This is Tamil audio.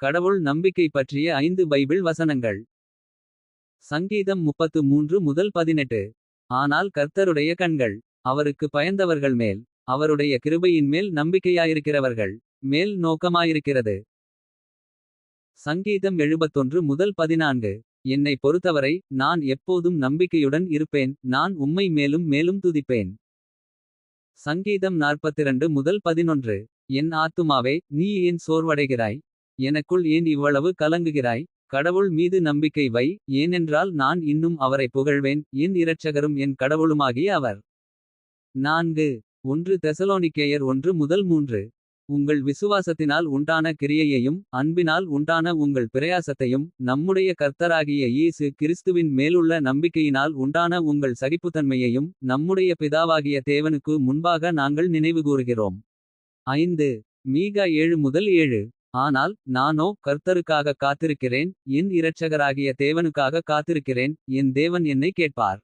கடவுள் நம்பிக்கை பற்றிய ஐந்து பைபிள் வசனங்கள். சங்கீதம் 33 முதல் 18. ஆனால் கர்த்தருடைய கண்கள். அவருக்கு பயந்தவர்கள் மேல். அவருடைய கிருபையின் மேல் நம்பிக்கையாயிருக்கிறவர்கள். மேல் நோக்கமாயிருக்கிறது. சங்கீதம் 71 முதல் 14. என்னைப் பொறுத்தவரை நான் எப்போதும் நம்பிக்கையுடன் இருப்பேன். நான் உம்மை மேலும் மேலும் துதிப்பேன். சங்கீதம் 42 முதல் 11. என் ஆத்துமாவே நீ ஏன் சோர்வடைகிறாய். எனக்குள் ஏன் இவ்வளவு கலங்குகிறாய். கடவுள் மீது நம்பிக்கை வை ஏனென்றால் நான் இன்னும் அவரை புகழ்வேன். என் இரட்சகரும் என் கடவுளுமாகிய அவர். நான்கு ஒன்று தெசலோனிக்கேயர் ஒன்று முதல் மூன்று உங்கள் விசுவாசத்தினால் உண்டான கிரியையையும். அன்பினால் உண்டான உங்கள் பிரயாசத்தையும். நம்முடைய கர்த்தராகிய இயேசு கிறிஸ்துவின் மேலுள்ள நம்பிக்கையினால். உண்டான உங்கள் சகிப்புத்தன்மையையும். நம்முடைய பிதாவாகிய தேவனுக்கு முன்பாக நாங்கள் நினைவுகூருகிறோம். 5. மீகா ஏழு முதல் ஏழு ஆனால் நானோ கர்த்தருக்காக காத்திருக்கிறேன். என் இரட்சகராகிய தேவனுக்காக காத்திருக்கிறேன். என் தேவன் என்னை கேட்பார்.